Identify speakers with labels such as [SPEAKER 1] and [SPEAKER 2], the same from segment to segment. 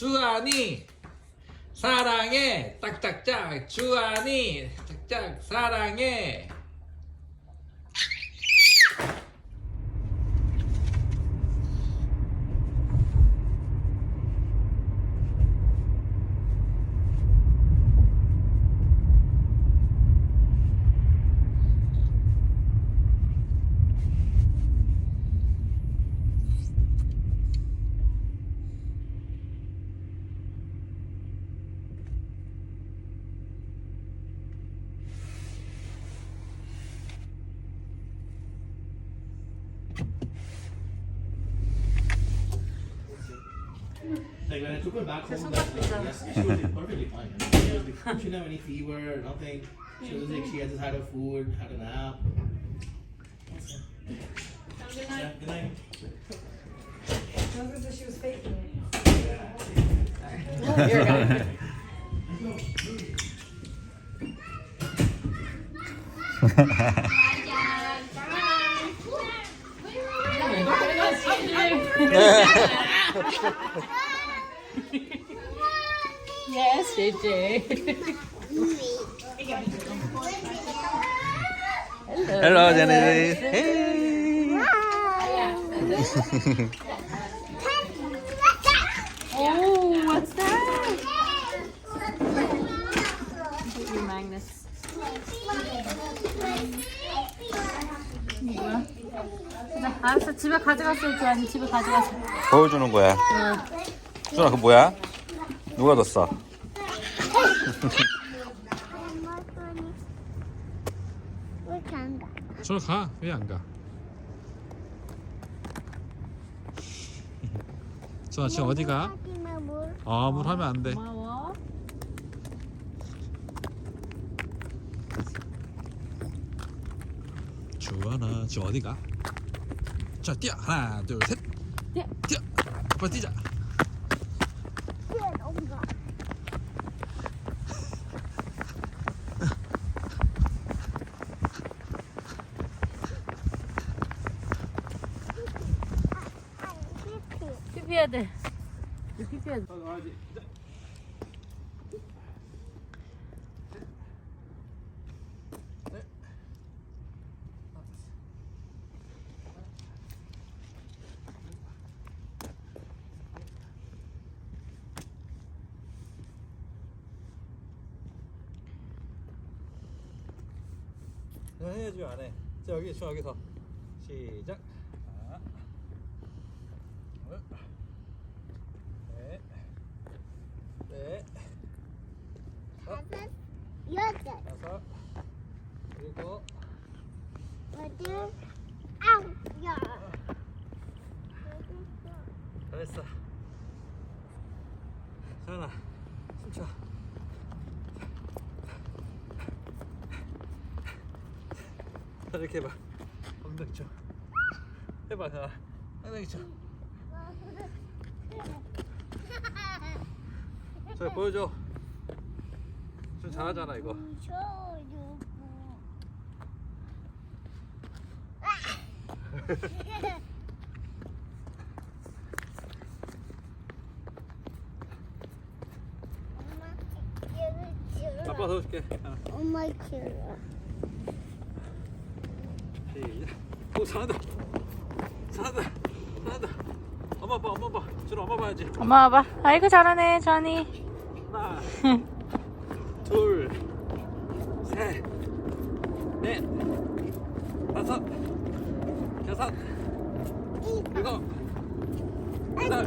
[SPEAKER 1] 주한이 사랑해. 딱딱짝. 주한이 짝짝. 사랑해
[SPEAKER 2] when I took her back home, that, uh, yes, she was like, perfectly fine. She, was, like, she didn't have any fever, nothing. She was like, she had just had her food, had a nap. Yeah, good night.
[SPEAKER 3] I was gonna she was faking it.
[SPEAKER 4] You're good. yes, JJ.
[SPEAKER 1] Hello Genesis hey.
[SPEAKER 4] Oh, what's that? Baby Magnus. 뭐야? 자, 알았어. 집에 가져갔어, 주환이. 집에 가져갔어.
[SPEAKER 1] 보여주는 거야 준아 그 뭐야? 누가 뒀어? 준아 가. 왜 안 가? 준아 지금 어디 가? 아, 물 하면 안 돼.
[SPEAKER 4] 고마워.
[SPEAKER 1] 주원아 지금 어디 가? 자 뛰어 하나 둘 셋
[SPEAKER 4] 뛰어.
[SPEAKER 1] 뛰어 아빠 뛰자
[SPEAKER 4] 피피해야 돼. 피피해야 돼.
[SPEAKER 1] 해야지 안 해. 자 여기 저 여기서 시작. 하나, 둘, 셋, 넷,
[SPEAKER 5] 여덟,
[SPEAKER 1] 다섯, 그리고
[SPEAKER 5] 여덟, 아홉, 열.
[SPEAKER 1] 잘했어. 서연아 숨차. 자, 이렇게 해봐. 엉덩이 쳐. 해봐, 자. 엉덩이 쳐. 저 보여줘. 좀 잘하잖아 이거. 아빠 더 줄게. 하나,
[SPEAKER 5] 엄마 키워.
[SPEAKER 1] 시작. 오 잘한다. 잘한다. 잘한다. 엄마 봐, 엄마 봐. 주로 엄마 봐야지.
[SPEAKER 4] 엄마 와봐. 아이고, 잘하네, 주환이.
[SPEAKER 1] 하나, 둘, 셋, 넷, 다섯, 여섯, 일곱, 여덟,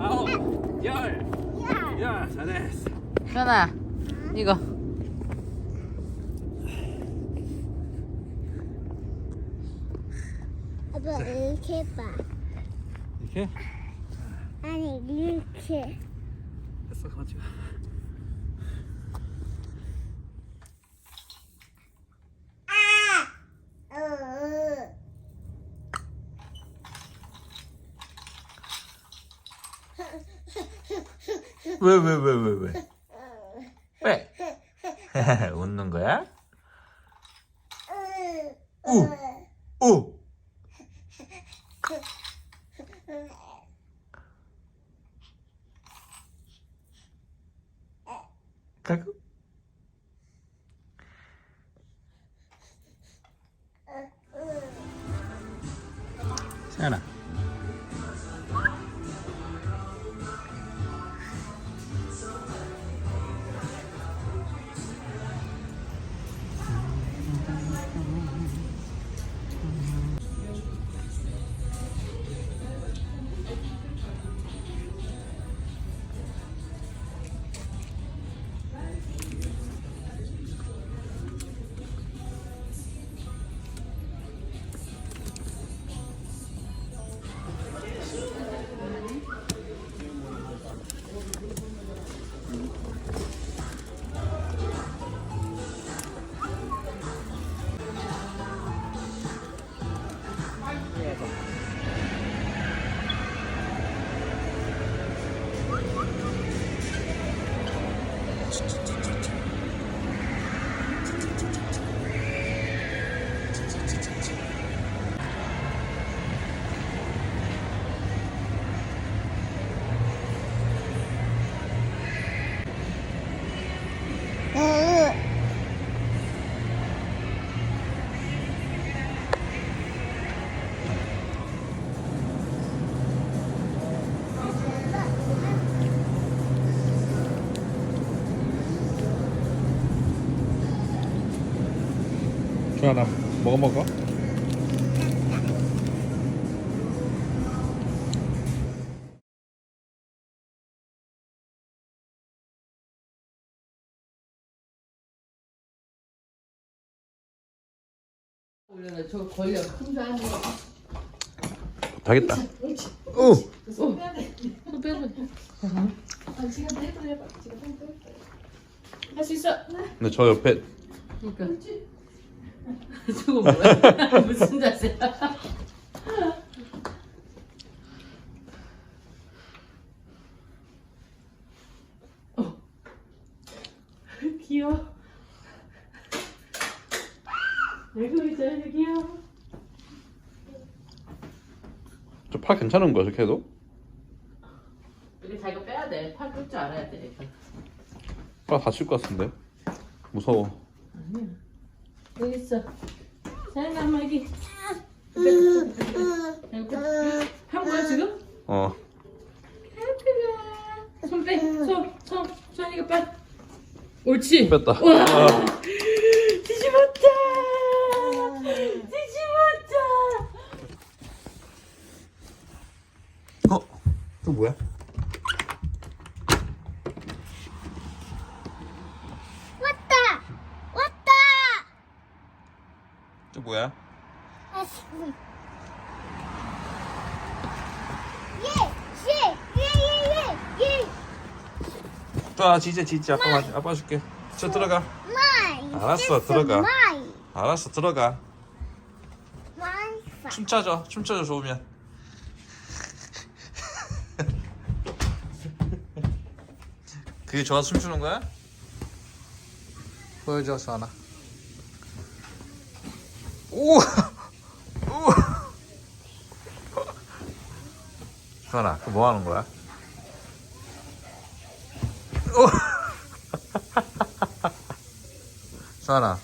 [SPEAKER 1] 아홉, 열. 야, 잘했어.
[SPEAKER 4] 주환아, 이거.
[SPEAKER 5] 아빠 이렇게 봐.
[SPEAKER 1] 이렇게
[SPEAKER 5] 아니 이렇게.
[SPEAKER 1] 됐어, 그만 찍어. 왜, 왜, 왜, 왜, 왜? 왜? 웃는 거야? 오, 오.
[SPEAKER 6] 가고.
[SPEAKER 5] 세연아.
[SPEAKER 6] 주하나 먹어 먹어.
[SPEAKER 4] 올려놔. 저거 걸려. 큰 사람.
[SPEAKER 6] 되겠다. 오.
[SPEAKER 4] 손 빼고. 아. 할수 있어.
[SPEAKER 6] 근데 저 옆에
[SPEAKER 4] 그러니까. 저거 뭐야? 무슨 자세야? 어. 귀여워. 아이고 이제 귀여워.
[SPEAKER 6] 저 팔 괜찮은 거야 저렇게 해도?
[SPEAKER 4] 이게 자기가 빼야 돼. 팔 끌 줄 알아야 돼.
[SPEAKER 6] 팔 다칠 것 같은데. 무서워.
[SPEAKER 4] 여기 있어. 자연아 엄마 여기. 여기. 한 거야 지금?
[SPEAKER 6] 어.
[SPEAKER 4] 아프가. 손 빼. 손, 손, 손 이거 빼. 옳지.
[SPEAKER 6] 뺐다.
[SPEAKER 4] 와.
[SPEAKER 6] 아.
[SPEAKER 4] 뒤집었다. 뒤집었다.
[SPEAKER 6] 어? 또 뭐야?
[SPEAKER 5] 왔다. 왔다.
[SPEAKER 6] 또 뭐야?
[SPEAKER 5] 예, 예, 예, 예, 예, 예.
[SPEAKER 6] 자 진짜 진짜 아빠 마- 아빠 줄게. 저 들어가.
[SPEAKER 5] 마이.
[SPEAKER 6] 알았어, 들어가.
[SPEAKER 5] 마이.
[SPEAKER 6] 알았어 들어가.
[SPEAKER 5] 마이.
[SPEAKER 6] 춤춰줘 춤춰줘 좋으면. 그게 좋아서 춤추는 거야? 보여줘 수아나. 오. 오. 수아나 그뭐 하는 거야? 오. 수아나.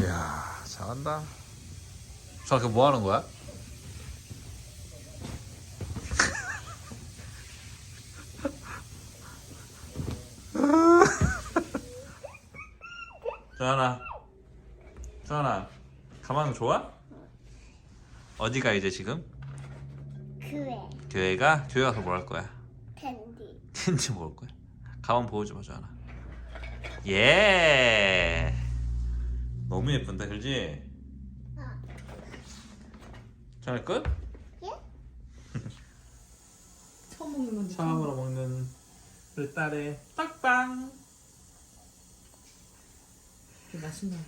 [SPEAKER 6] 이야 잘한다. 수아나 그뭐 하는 거야? 수아나. 수아나. 가방 좋아? 어디가 이제 지금?
[SPEAKER 5] 그래.
[SPEAKER 6] 교회가? 교회 가서 뭐할 거야?
[SPEAKER 5] 캔디.
[SPEAKER 6] 텐트 먹을 거야. 가방 보여줘봐 주하나. 예. 너무 예쁜데, 그지?
[SPEAKER 5] 어.
[SPEAKER 6] 전에 끝?
[SPEAKER 4] 처음 먹는 건데.
[SPEAKER 6] 처음으로 먹는 우리 딸의 떡빵.
[SPEAKER 4] 이게 맛있나 봐.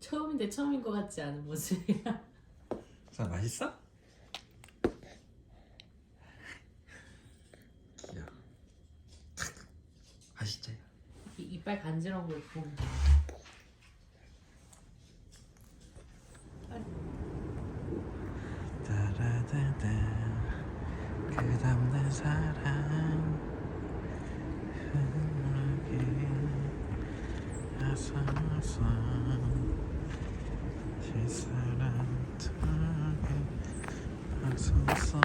[SPEAKER 4] 처음인데 처음인 것 같지 않은 모습이야.
[SPEAKER 6] 자, 맛있어? 야. 맛있지?
[SPEAKER 4] 이- 이빨 간지러운 걸 보면.
[SPEAKER 6] 따라다다 끝없는 사랑 흐르게 하소서 시스란 하게 하소서